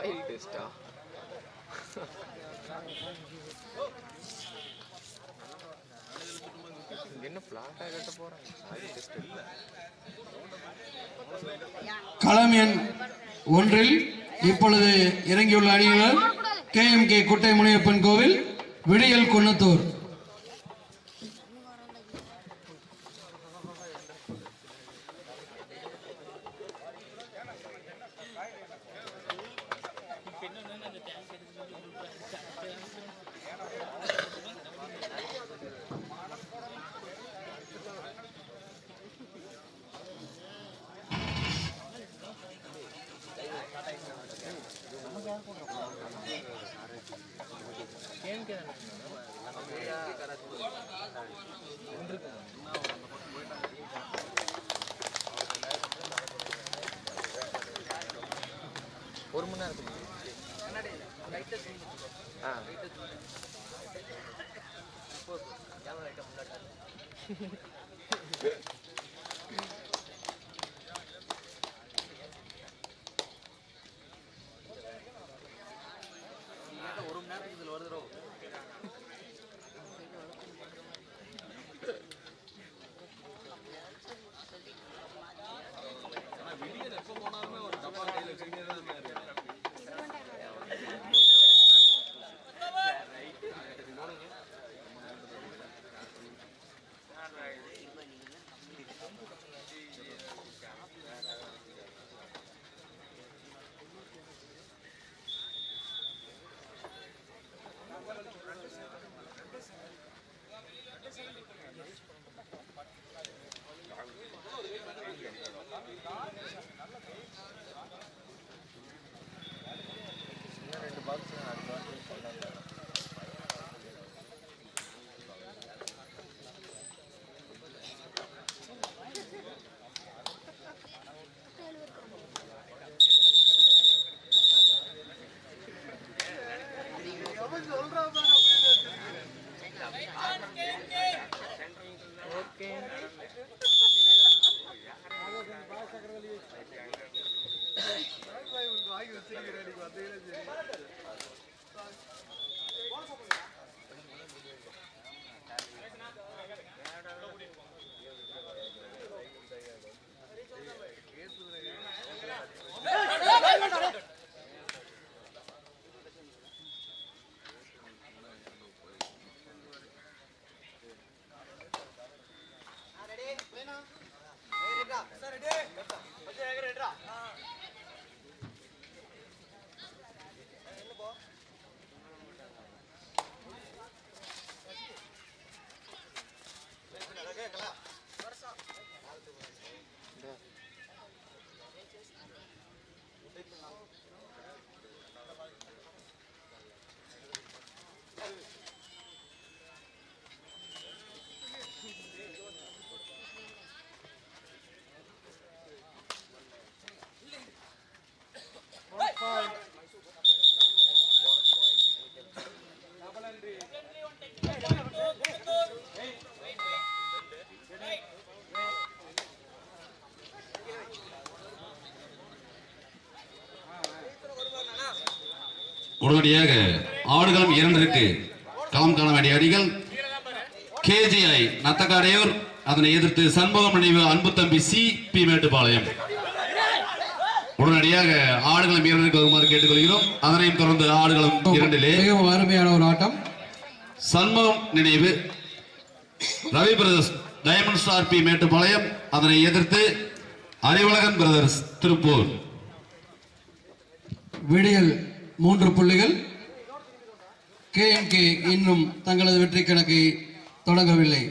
Oil டெஸ்டா என்ன பிளாட்டா கட்ட போறாங்க? ஆயில் டெஸ்ட் இல்ல. களம் எண் ஒன்றில் இப்பொழுது இறங்கியுள்ள அணியினர் கே எம் கே குட்டை முனியப்பன் கோவில் விடியல் குன்னத்தூர். ஒரு மணி நேரத்துக்கு ஆ. இன்னும் சொல்றப்ப உடனடியாக ஆடுகளம் இரண்டிற்கு களம் காண வேண்டிய அணிகள் கேஜிஐ நத்தக்காடையூர் அதனை எதிர்த்து சண்முகம் நினைவு அன்பு தம்பி சி பி மேட்டுப்பாளையம். உடனடியாக ஆடுகளம் இரண்டிற்கு வருமாறு கேட்டுக்கொள்கிறோம். அதனையும் தொடர்ந்து ஆடுகளம் இரண்டிலே மிகவும் அருமையான ஒரு ஆட்டம். சண்முகம் நினைவு Ravi brothers diamond star B Mettupalayam அதனை எதிர்த்து அறிவழகன் பிரதர்ஸ் திருப்பூர். விடியல் மூன்று புள்ளிகள். கே எம் கே இன்னும் தங்களது வெற்றி கணக்கை தொடங்கவில்லை.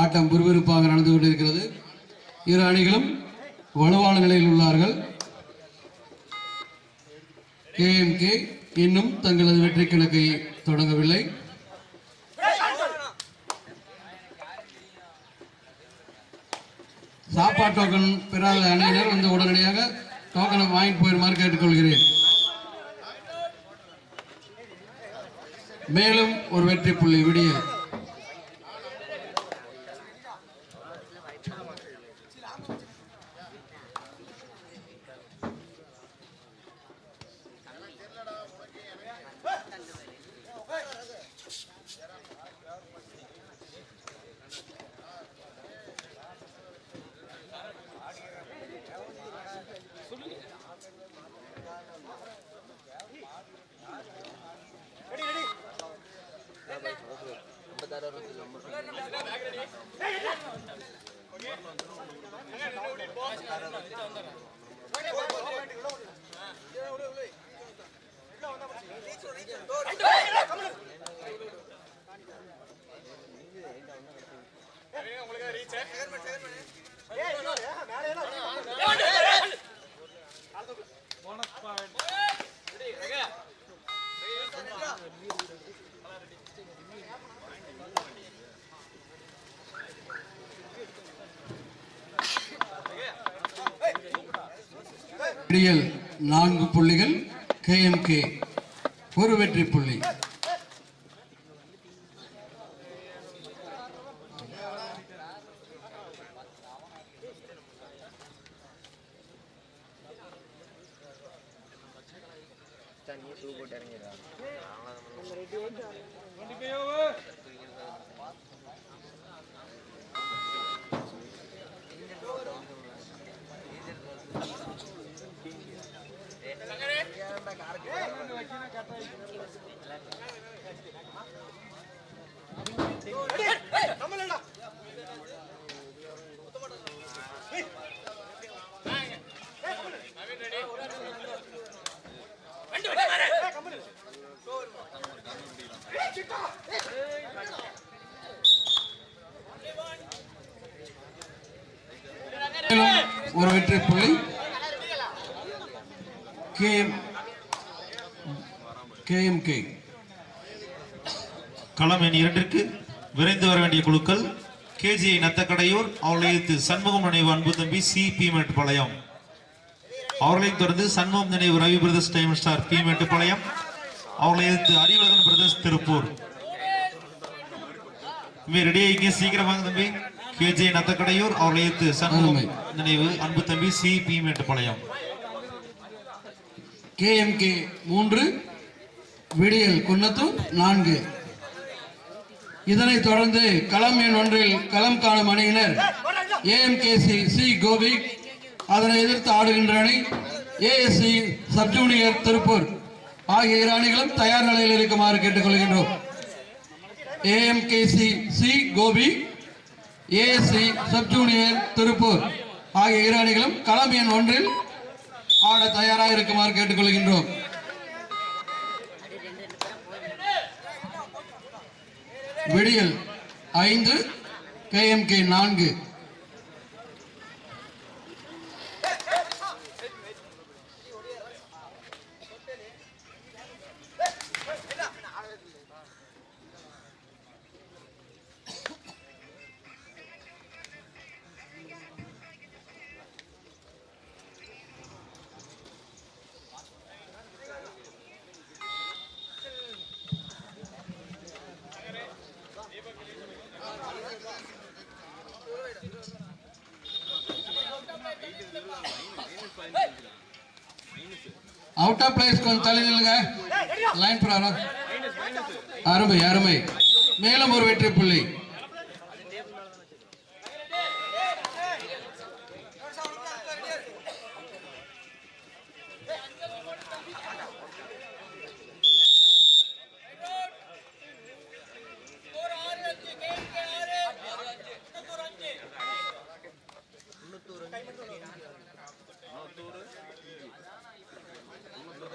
ஆட்டம் விறுவிறுப்பாக நடந்து கொண்டிருக்கிறது. இரு அணிகளும் வலுவான நிலையில் உள்ளார்கள். கே எம் கே இன்னும் தங்களது வெற்றி கணக்கை தொடங்கவில்லை. சாப்பாட்டோக்கன் பெறாத அணியினர் வந்து உடனடியாக டோக்கனை வாங்கிட்டு போயிருமாறு கேட்டுக்கொள்கிறேன் மேலும் ஒரு வெற்றி புள்ளி விடியல் ಧಾರವಾಡ உங்களுக்கு ரீச் போனஸ் பாயிண்ட் விடியல் நான்கு புள்ளிகள் கேஎம்கே ஒரு வெற்றி புள்ளி. நீ தூக்கிட்டு இறங்கிடுறாங்க. ஒரு வெற்றி புள்ளி. கேஎம்கே. களம் எண் இரண்டிற்கு விரைந்து வர வேண்டிய குழுக்கள் கேஜிஐ நத்தக்கடையூர் அவர்களை எதிர்த்து சண்முகம் நினைவு அன்பு தம்பி சி பி மேட்டுப்பாளையம். அவர்களைத் தொடர்ந்து சண்முகம் நினைவு Ravi brothers time star B Mettupalayam அவர்களை எதிர்த்து அறிவழகன் பிரதர்ஸ் திருப்பூர். தம்பி ரெடி ஆகிங்க சீக்கிரம் வாங்க தம்பி. கேஜிஐ நத்தக்கடையூர் அவர்களை எதிர்த்து சண்முகம் நினைவு. அன்பு தம்பி சி பி மேட்டுப்பாளையம். கேஎம்கே மூன்று விடியல் குன்னத்தூர் நான்கு. இதனைத் தொடர்ந்து களம் எண் ஒன்றில் களம் காணும் அணியினர் ஏஎம்கேசி சி கோபி. அதனை எதிர்த்து ஆடுகின்ற அணி ஏஎஸ்சி சப்ஜூனியர் திருப்பூர். ஆகிய இரு அணிகளும் தயார் நிலையில் இருக்குமாறு கேட்டுக்கொள்கின்றோம். AMKC C Gobi. ASC sub junior Tiruppur ஆகிய இரு அணிகளும் களம் எண் ஒன்றில் ஆட தயாராக இருக்குமாறு கேட்டுக்கொள்கின்றோம். விடியல் ஐந்து கேஎம்கே நான்கு. அவுட் ஆஃப் பிளேஸ் கொஞ்சம் தள்ளி நில்லுங்க. லைன் பிரகாரம். அருமை அருமை. மேலும் ஒரு வெற்றி புள்ளி.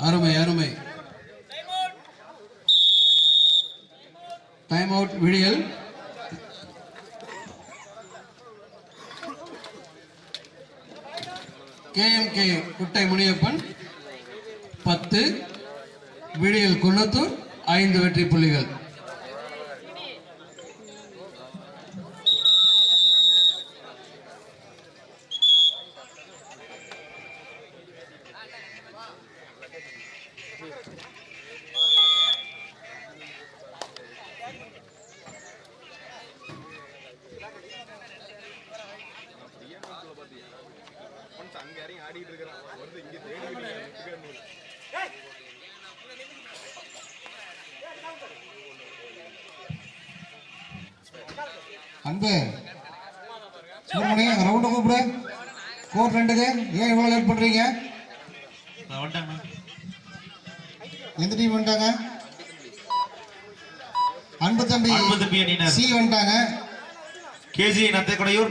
அருமை அருமை. Time out Vidiyal. K M K Kuttai Muniyappan. பத்து. விடியல் குன்னத்தூர். ஐந்து வெற்றி புள்ளிகள். எந்த டீம் வந்துட்டாங்க? அன்பு தம்பி அன்பு தம்பி அணியினர். சி வந்துட்டாங்க. கேஜி நத்தக்கடையூர்.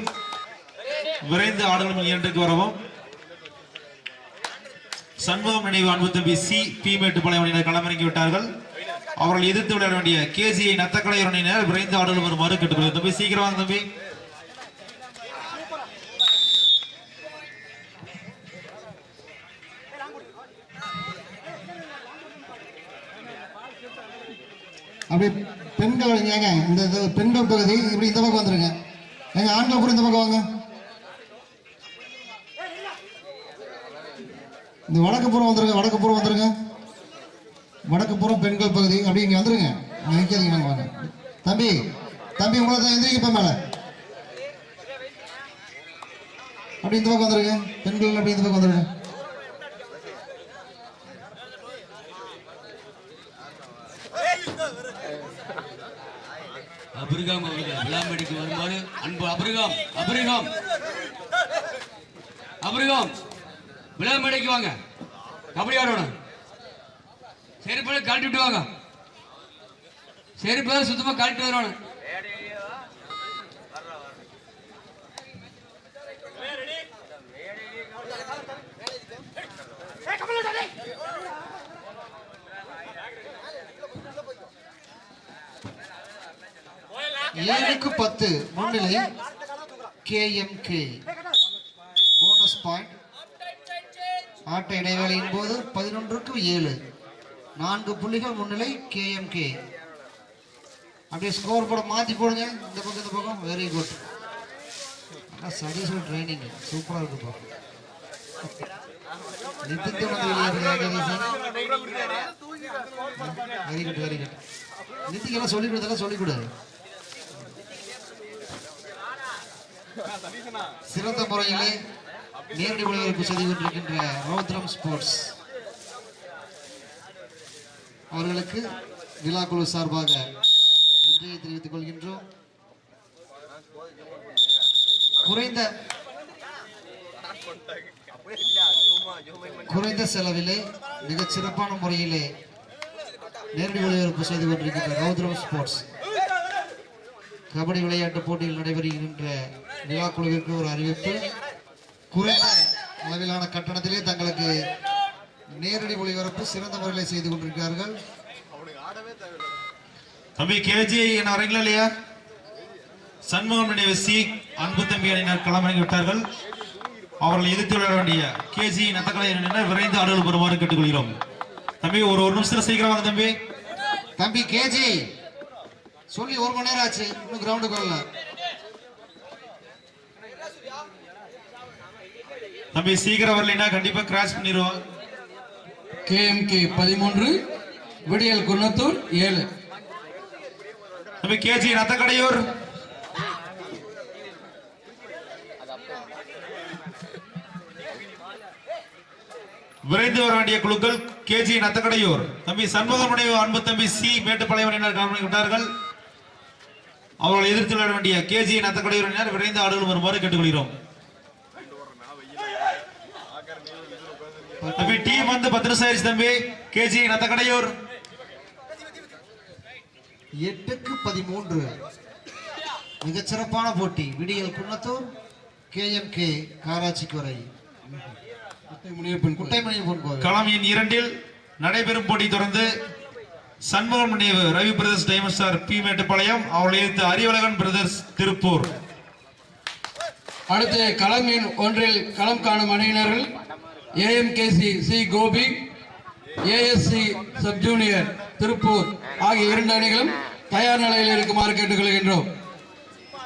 விரைந்து ஆடுகளம் இரண்டுக்கு வரவும். சண்முகம் நினைவு அன்பு தம்பி சி பி மேட்டுப்பாளையம் அணியினர் களமிறங்கி விட்டார்கள். அவர்கள் எதிர்த்து விளையாட வேண்டிய கேஜிஐ நத்தக்கடையூர் அணியினர் விரைந்து ஆடுகளம் வருமாறு கேட்டுக்கொள்கிறேன். தம்பி சீக்கிரம் வாங்க தம்பி. அப்படியே பெண்கள் ஏங்க இந்த இது பெண்கள் பகுதி இப்படி இந்த பக்கம் வந்துருங்க. எங்க ஆண்கள் கூட இந்த பக்கம் வாங்க. இந்த வடக்கு புறம் வந்துருங்க வடக்கு புறம் வந்துருங்க. வடக்கு புறம் பெண்கள் பகுதி அப்படி இங்க வந்துருங்க. நினைக்காதீங்க நாங்க வாங்க தம்பி தம்பி உங்களை தான் எந்திரிக்கப்ப மேல. அப்படி இந்த பக்கம் வந்துருங்க. பெண்கள் அப்படி இந்த பக்கம் வந்துருங்க. அபிரகாம் அவர்கள் விளாம்படிக்கு வருமாறு அன்பு அபிரகாம் அபிரகாம். அபிரகாம் விளாம்படிக்கு வாங்க. கபடி ஆடணும். செருப்பில் கழட்டி விட்டு வாங்க. செருப்பில் சுத்தமா கழட்டி வரணும். ஏழுக்கு பத்து. முன்னிலை கேஎம்கே போனஸ் பாயிண்ட் ஆட்ட இடைவேளையின் போது பதினொன்றுக்கு ஏழு. நான்கு புள்ளிகள் முன்னிலை கேஎம்கே அப்படியே ஸ்கோர் போட மாற்றி போடுங்க. இந்த பக்கம் இந்த பக்கம். வெரி குட் சதீஷ் ட்ரைனிங் சூப்பராக இருக்கு நிதித்து வந்து வெரி குட் வெரி குட் சொல்லிக் கொடுத்தெல்லாம் சொல்லிக் கொடு. சிறந்த முறையிலே நேரடி விளையாட்டு செய்து கொண்டிருக்கின்ற ரௌத்ரம் ஸ்போர்ட்ஸ். அவர்களுக்கு விழா குழு சார்பாக நன்றியை தெரிவித்துக் கொள்கின்றோம். குறைந்த குறைந்த செலவிலே மிகச் சிறப்பான முறையிலே நேரடி ஒளிபரப்பு செய்து கொண்டிருக்கின்ற ரௌத்ரம் ஸ்போர்ட்ஸ். கபடி விளையாட்டு போட்டியில் நடைபெறுகின்ற விழா குழுவிற்கு ஒரு அறிவிப்பு. குறைந்த அளவிலான கட்டணத்திலே தங்களுக்கு நேரடி ஒளிபரப்பு சிறந்த முறையில் செய்து கொண்டிருக்கிறார்கள். தம்பி கேஜி என்ன வரீங்களா இல்லையா? சண்முகம் நினைவு சி அன்பு தம்பி அணியினர் களமிறங்கி விட்டார்கள். அவர்கள் எதிர்த்து விளையாட வேண்டிய கேஜி நத்தக்கலை அணியினர் விரைந்து ஆடுகள் வருமாறு கேட்டுக்கொள்கிறோம். தம்பி ஒரு ஒரு நிமிஷத்துல சீக்கிரம் வாங்க தம்பி. தம்பி கேஜி சொல்லி ஒரு மணி நேரம் ஆச்சு. இன்னும் கிரவுண்டுக்கு வரல. தம்பி சீக்கிரம் வரலைன்னா கண்டிப்பா கிராஷ் பண்ணிடுவோம். கேஎம்கே பதிமூன்று விடியல் குன்னத்தூர் ஏழு. தம்பி கேஜி நத்தக்கடையூர் விரைந்து வர வேண்டிய குழுக்கள் கேஜி நத்தக்கடையூர் தம்பி சண்முகமுடைய அன்பு தம்பி சி மேட்டுப்பாளையவரினர் கவனித்து விட்டார்கள். அவர்களை எதிர்த்து விளையாட வேண்டிய கேஜி நத்தக்கடையூரினர் விரைந்து ஆடுகள் வருமாறு கேட்டுக்கொள்கிறோம். தம்பி டீம் வந்து பத்து நிமிஷம் ஆயிடுச்சு தம்பி கேஜி நத்தக்கடையூர். எட்டுக்கு பதிமூன்று. மிகச்சிறப்பான போட்டி. விடியல் குன்னத்தூர் கேஎம்கே காராச்சிக்குறை. முனியப்பன் குட்டைமணி பொன் கோவில். களம் எண் இரண்டில் நடைபெறும் போட்டி தொடர்ந்து சண்முகம் நினைவு Ravi brothers diamond star B Mettupalayam அவளை எதிர்த்து அறிவழகன் பிரதர்ஸ் திருப்பூர். அடுத்து களம் எண் ஒன்றில் களம் காணும் அணியினர்கள் AMKC C Gobi ASC sub junior Tiruppur ஆகிய இரண்டு அணிகளும் தயார் நிலையில் இருக்குமாறு கேட்டுக்கொள்கின்றோம்.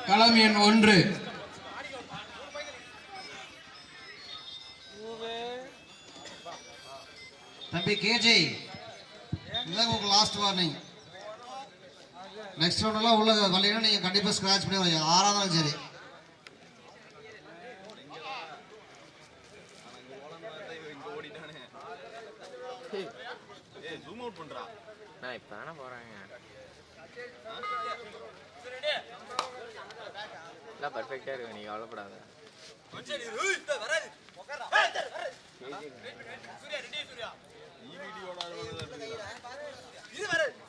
களம் எண் ஒன்று. தம்பி கேஜி இதுதான் உங்களுக்கு லாஸ்ட் வார்னிங் நெக்ஸ்ட் ரவுண்ட் எல்லாம் உள்ள வரலைன்னா நீங்க கண்டிப்பா ஸ்கிராச் பண்ணி ஆறாவது சரி. நான் இப்போ தானே போகிறாங்க எல்லாம் பர்ஃபெக்டாக இருக்கு நீ கவலைப்படாத.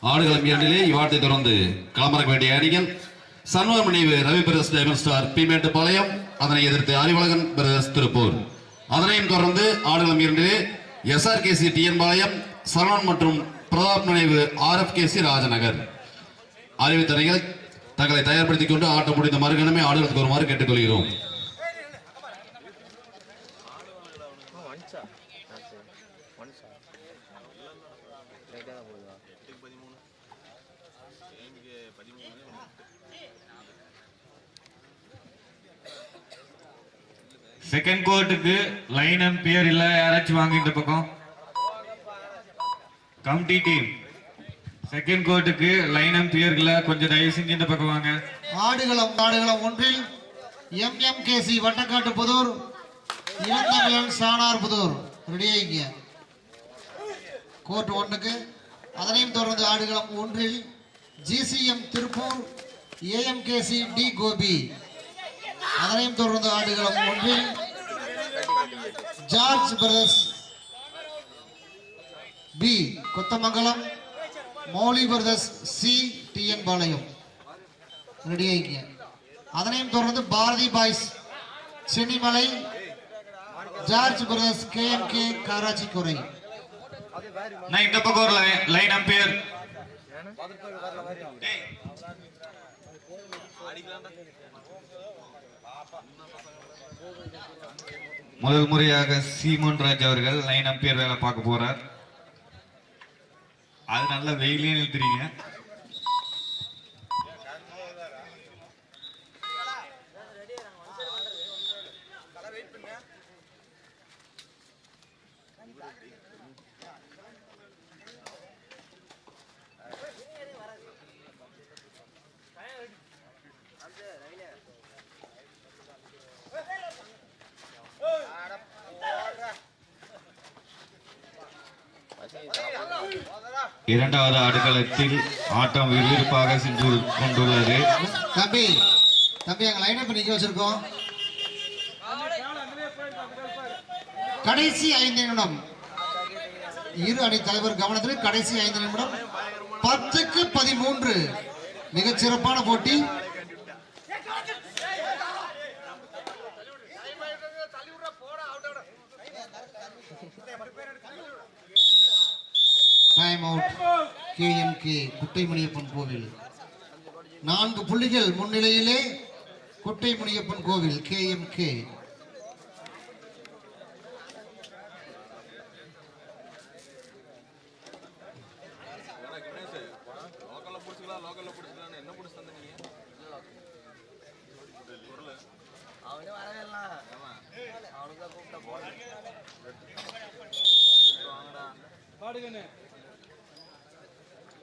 ஆடுகளம் இரண்டிலே இவ்வாட்டை தொடர்ந்து களமிறக்க வேண்டிய அணிகள் சண்முகம் நினைவு ரவி பிரதர்ஸ் டைமண்ட் ஸ்டார் பீமேட்டு பாளையம் அதனை எதிர்த்து அறிவழகன் பிரதர்ஸ் திருப்பூர். அதனையும் தொடர்ந்து ஆடுகளம் இரண்டிலே எஸ்ஆர்கேசி டிஎன் பாளையம் சரவணன் மற்றும் பிரதாப் நினைவு ஆர்எஃப்கேசி ராஜநகர். அறிவித்தனைகள் தங்களை தயார்படுத்திக் கொண்டு ஆட்டம் முடிந்த மறுகணமே ஆடுகளுக்கு வருமாறு கேட்டுக்கொள்கிறோம். செகண்ட் கோர்ட்டுக்கு லைன் அம்பியர் இல்ல யாராச்சும் வாங்க இந்த பக்கம். Committee team. செகண்ட் கோர்ட்டுக்கு லைன் அம்பியர் கொஞ்சம் தயவு செஞ்சு இந்த பக்கம் வாங்க. ஆடுகளம் ஆடுகளம் ஒன்றில் எம்எம்கேசி வட்டக்காட்டு புதூர் இளந்தமிழன் சானார் புதூர். ரெடியாகிங்க கோர்ட் ஒன்றுக்கு அதனையும் தொடர்ந்து ஆடுகளம் ஒன்றில் GCM Tiruppur AMKC D Gobi. அதனையும் தொடர்ந்து ஆடுகளம் ஒன்றில் George brothers B Kothamangalam Mouli brothers C TN Palayam. Ready ஆகிங்க அதனையும் தொடர்ந்து Bharathi boys Chennimalai George brothers KMK காராச்சி குறை நான் இந்த பக்கம் ஒரு லைன் அம்பியர் முதல் முறையாக சீமோன் ராஜ் அவர்கள் லைன் அம்பியர் வேலை பார்க்க போறார். அது நல்ல வெயிலே நிறுத்துறீங்க இரண்டாவது அடுக்களத்தில் ஆட்டம் விறுவிறுப்பாக சென்று கொண்டுள்ளது. தம்பி தம்பி எங்க லைன் அப் நிக்க வச்சிருக்கோம். கடைசி ஐந்து நிமிடம். இரு அணி தலைவர் கவனத்தில் கடைசி ஐந்து நிமிடம். பத்துக்கு பதிமூன்று. மிகச் சிறப்பான போட்டி டைம் அவுட் குட்டை குட்டைமணியப்பன் கோவில். நான்கு புள்ளிகள் முன்னிலையிலே குட்டைமணியப்பன் கோவில் கே எம் கே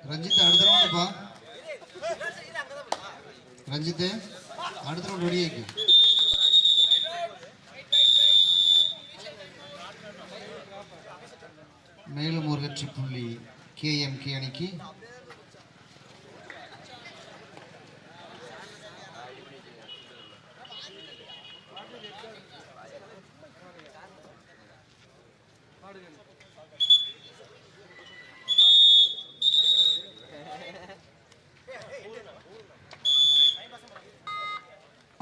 அடுத்த ரவுண்டுப்பா ரஞ்சித் அடுத்த ரவுண்ட் ரெடியாக்கு மேலும் ஒரு வெற்றி புள்ளி கேஎம்கே அணிக்கு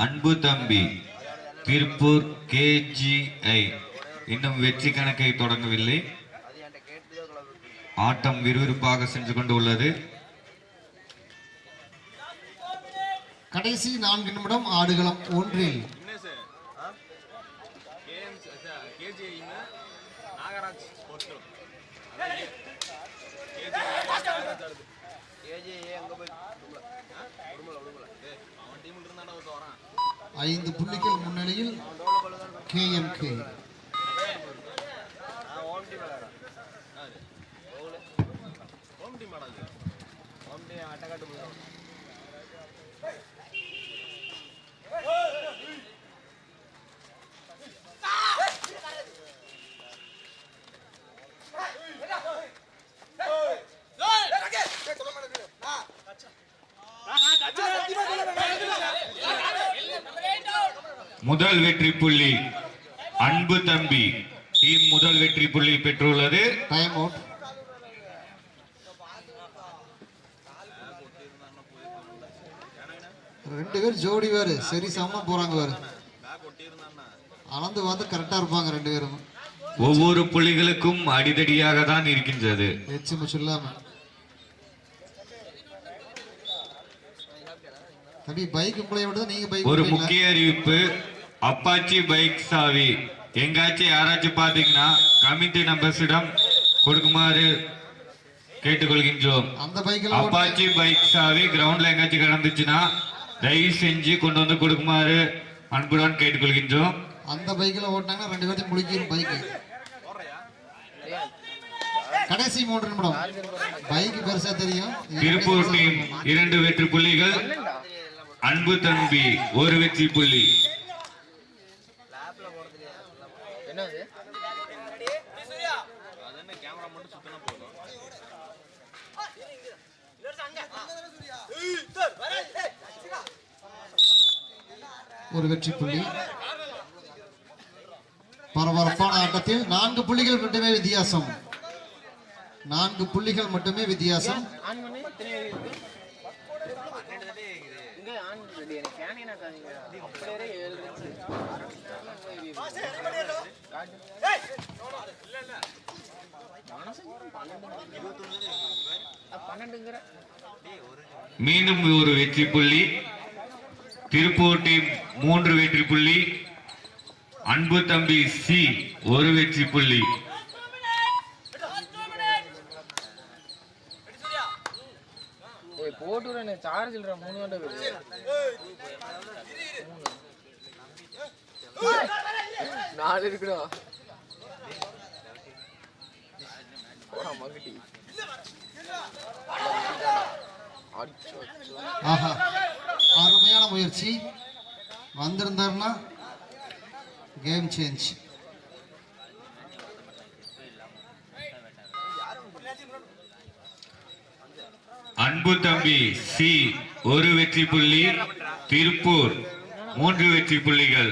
அன்பு தம்பி திருப்பூர் கேஜிஐ இன்னும் வெற்றி கணக்கை தொடங்கவில்லை. ஆட்டம் விறுவிறுப்பாக சென்று கொண்டு உள்ளது. கடைசி நான்கு நிமிடம் ஆடுகளம் ஒன்றில் ஐந்து புள்ளிகள் முன்னிலையில் K M K Ah, that's it. முதல் வெற்றி புள்ளி அன்பு தம்பி. டீம் முதல் வெற்றி புள்ளி பெற்றுள்ளது. டைம் அவுட் ரெண்டு பேர் ஜோடி வேறு. சரி சமமா போறாங்க வேறு. அளந்து வந்து கரெக்டா இருப்பாங்க ரெண்டு பேரும். ஒவ்வொரு புள்ளிகளுக்கும் அடிதடியாக தான் இருக்கின்றது. எச்சு முச்சு இல்லாம தம்பி பைக் உங்களை விட நீங்க பைக் ஒரு முக்கிய அறிவிப்பு அப்பாச்சி பைக் சாவி. எங்காச்சும் யாராச்சும் பாத்தீங்கன்னா கமிட்டி நம்பர்ஸிடம் கொடுக்குமாறு கேட்டுக்கொள்கின்றோம். அந்த பைக்கில் அப்பாச்சி பைக் சாவி கிரவுண்ட்ல எங்காச்சும் கிடந்துச்சுன்னா தயவு செஞ்சு கொண்டு வந்து கொடுக்குமாறு அன்புடன் கேட்டுக்கொள்கின்றோம். அந்த பைக்கில் ஓட்டினாங்கன்னா ரெண்டு பேர்த்தையும் முழிக்கிற பைக்கு கடைசி மூன்று நிமிடம். பைக் பெருசா தெரியும். திருப்பூர் டீம் இரண்டு வெற்றி புள்ளிகள். அன்பு தம்பி ஒரு வெற்றி புள்ளி. என்னது ஒரு வெற்றி புள்ளி. பரபரப்பான ஆட்டத்தில் நான்கு புள்ளிகள் மட்டுமே வித்தியாசம். நான்கு புள்ளிகள் மட்டுமே வித்தியாசம். மீண்டும் ஒரு வெற்றி புள்ளி. திருப்பூர் டீம் மூன்று வெற்றி புள்ளி. அன்பு தம்பி சி ஒரு வெற்றி புள்ளி. போட்டு விட எனக்கு சார்ஜ் இல்ல மூணு கண்டை வருது நாலு இருக்குடா போடா மகட்டி அச்சோ அச்சோ ஆஹா அருமையான முயற்சி வந்திருந்தாருன்னா கேம் சேஞ்ச் அன்பு தம்பி சி ஒரு வெற்றி புள்ளி திருப்பூர். மூன்று வெற்றி புள்ளிகள்.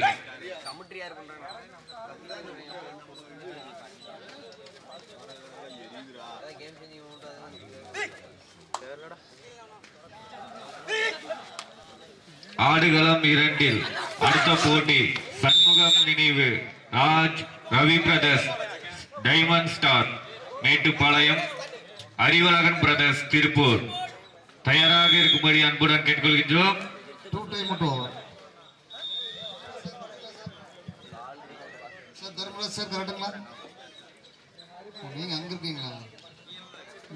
ஆடுகளம் இரண்டில் அடுத்த போட்டி சண்முகம் நினைவு. Raj Ravi brothers diamond star. Mettupalayam Arivazhagan brothers Tiruppur. தயாராக இருக்கும்படி அன்புடன் கேட்டுக்கொள்கின்றோம். டூ டைம் மட்டும் சார் தர்மராஜ் சார் கரெக்டுங்களா நீங்க அங்க இருக்கீங்களா?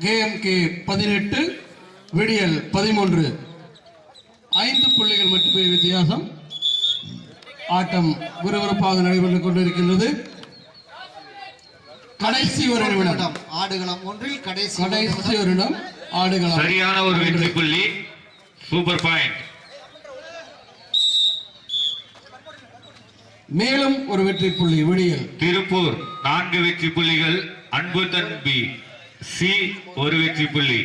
கேஎம்கே பதினெட்டு விடியல் பதிமூன்று. ஐந்து புள்ளிகள் மட்டுமே வித்தியாசம். ஆட்டம் விறுவிறுப்பாக நடைபெற்றுக் கொண்டிருக்கின்றது. கடைசி ஒரு நிமிடம். ஆடுகளம் ஒன்றில் கடைசி கடைசி. ஒரு நிமிடம். ஆடுகளம். சரியான ஒரு வெற்றி புள்ளி சூப்பர் பாயிண்ட் மேலும் ஒரு வெற்றி புள்ளி விடியல். திருப்பூர் நான்கு வெற்றி புள்ளிகள் அன்பு தம்பி சி ஒரு வெற்றி புள்ளி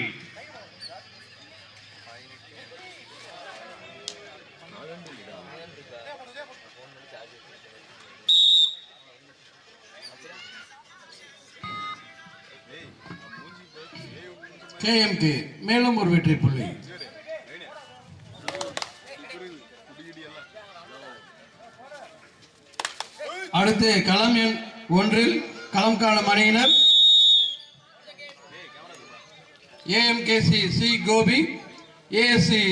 கேஎம்கே மேலும் ஒரு வெற்றி புள்ளி. அடுத்து களம் எண் ஒன்றில் களம் காணும் அணியினர் ஏஎம்கேசி சி கோபி ஏஎஸ்சி